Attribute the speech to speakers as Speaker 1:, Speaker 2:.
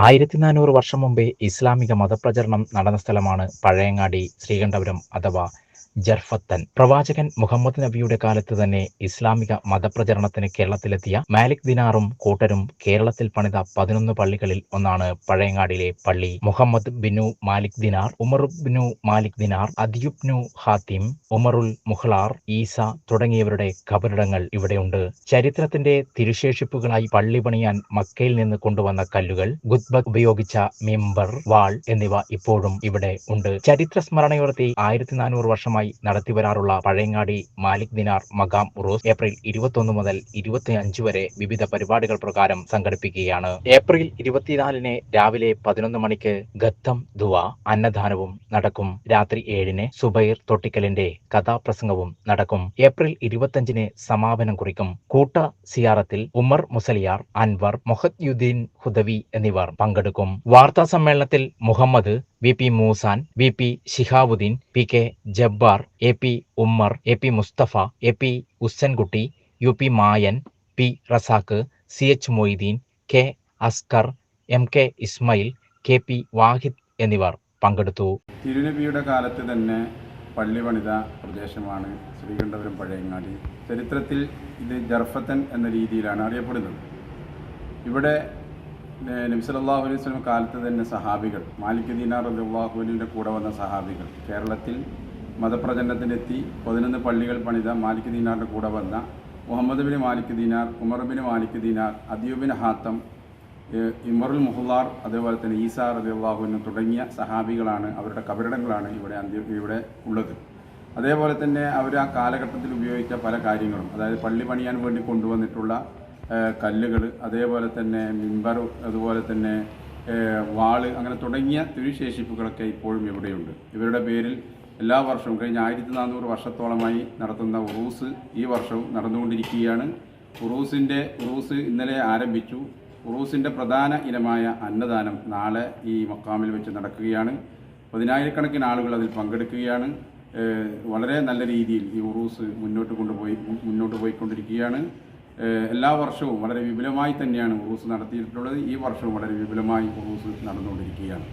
Speaker 1: ആയിരത്തി നാനൂറ് വർഷം മുമ്പേ ഇസ്ലാമിക മതപ്രചരണം നടന്ന സ്ഥലമാണ് പഴയങ്ങാടി ശ്രീകണ്ഠപുരം അഥവാ ജർഫത്തൻ. പ്രവാചകൻ മുഹമ്മദ് നബിയുടെ കാലത്ത് തന്നെ ഇസ്ലാമിക മതപ്രചരണത്തിന് കേരളത്തിലെത്തിയ മാലിക് ദിനാറും കൂട്ടരും കേരളത്തിൽ പണിത പതിനൊന്ന് പള്ളികളിൽ ഒന്നാണ് പഴയങ്ങാടിലെ പള്ളി. മുഹമ്മദ് ബിനു മാലിക് ദിനാർ ഉമർ ബിനു മാലിക് ദിനാർ അദിയുബ്നു ഹാത്തിം ഉമറുൽ മുഹ്ലാർ ഈസ തുടങ്ങിയവരുടെ ഖബറിടങ്ങൾ ഇവിടെയുണ്ട്. ചരിത്രത്തിന്റെ തിരുശേഷിപ്പുകളായി പള്ളി പണിയാൻ മക്കയിൽ നിന്ന് കൊണ്ടുവന്ന കല്ലുകൾ ഗുദ്ബ ഉപയോഗിച്ച മെമ്പർ വാൾ എന്നിവ ഇപ്പോഴും ഇവിടെ ഉണ്ട്. ചരിത്ര സ്മരണയോർത്തി ആയിരത്തി നാനൂറ് വർഷമായി നടത്തിവരാറുള്ള പഴയങ്ങാടി മാലിക് ദിനാർ മകാം ഉറൂസ് ഏപ്രിൽ ഇരുപത്തൊന്ന് മുതൽ ഇരുപത്തി അഞ്ച് വരെ വിവിധ പരിപാടികൾ പ്രകാരം സംഘടിപ്പിക്കുകയാണ്. ഏപ്രിൽ ഇരുപത്തിനാലിന് രാവിലെ പതിനൊന്ന് മണിക്ക് ഗത്തം ദുവ അന്നദാനവും നടക്കും. രാത്രി ഏഴിന് സുബൈർ തൊട്ടിക്കലിന്റെ കഥാപ്രസംഗവും നടക്കും. ഏപ്രിൽ ഇരുപത്തിയഞ്ചിന് സമാപനം കുറിക്കും. കൂട്ട സിയാറത്തിൽ ഉമർ മുസലിയാർ അൻവർ മൊഹദ്യുദ്ദീൻ ഹുദവി എന്നിവർ പങ്കെടുക്കും. വാർത്താ സമ്മേളനത്തിൽ Muhammad V P Moosan V P Shihabuddin P K Jabbar A P Ummer A P Musthafa A P Ussankutty U P Mayan P Razak C H Moideen K Askar M K Ismail K P Wahid എന്നിവർ പങ്കെടുത്തു.
Speaker 2: തിരുനബിയുടെ കാലത്ത് തന്നെ പള്ളി പണിത പ്രദേശമാണ് ശ്രീകണ്ഠപുരം പഴയങ്ങാടി. ചരിത്രത്തിൽ ഇത് ജർഫത്തൻ എന്ന രീതിയിലാണ് അറിയപ്പെടുന്നത്. ഇവിടെ നബ്സലല്ലാഹു അലൈഹി സ്വലം കാലത്ത് തന്നെ സഹാബികൾ മാലിക് ദീനാർ അള്ളാഹുവിന്റെ കൂടെ വന്ന സഹാബികൾ. കേരളത്തിൽ മതപ്രചരണത്തിനെത്തി പതിനൊന്ന് പള്ളികൾ പണിത മാലിക് ദീനാറിന്റെ കൂടെ വന്ന Muhammad bin Malik Dinar Umar bin Malik Dinar അദിയുബിൻ ഹാത്തം ഇമറുൽ മുഹ്ലാർ അതേപോലെ തന്നെ ഈസാ റബി അള്ളാഹുവിന് തുടങ്ങിയ സഹാബികളാണ് അവരുടെ കബറിടങ്ങളാണ് ഇവിടെ അന്ത്യ ഇവിടെ ഉള്ളത്. അതേപോലെ തന്നെ അവർ ആ കാലഘട്ടത്തിൽ ഉപയോഗിച്ച പല കാര്യങ്ങളും അതായത് പള്ളി പണിയാൻ വേണ്ടി കൊണ്ടുവന്നിട്ടുള്ള കല്ലുകൾ അതേപോലെ തന്നെ മിമ്പർ അതുപോലെ തന്നെ വാൾ അങ്ങനെ തുടങ്ങിയ തിരുശേഷിപ്പുകളൊക്കെ ഇപ്പോഴും ഇവിടെയുണ്ട്. ഇവരുടെ പേരിൽ എല്ലാ വർഷവും കഴിഞ്ഞ ആയിരത്തി നാനൂറ് വർഷത്തോളമായി നടത്തുന്ന ഉറൂസ് ഈ വർഷവും നടന്നുകൊണ്ടിരിക്കുകയാണ്. ഉറൂസിന്റെ ഉറൂസ് ഇന്നലെ ആരംഭിച്ചു. ഉറൂസിന്റെ പ്രധാന ഇനമായ അന്നദാനം നാളെ ഈ മക്കാമിൽ വെച്ച് നടക്കുകയാണ്. പതിനായിരക്കണക്കിന് ആളുകൾ അതിൽ പങ്കെടുക്കുകയാണ്. വളരെ നല്ല രീതിയിൽ ഈ ഉറൂസ് മുന്നോട്ട് കൊണ്ടുപോയി മുന്നോട്ട് പോയിക്കൊണ്ടിരിക്കുകയാണ്. എല്ലാ വർഷവും വളരെ വിപുലമായി തന്നെയാണ് ഉറൂസ് നടത്തിയിട്ടുള്ളത്. ഈ വർഷവും വളരെ വിപുലമായി ഉറൂസ് നടന്നുകൊണ്ടിരിക്കുകയാണ്.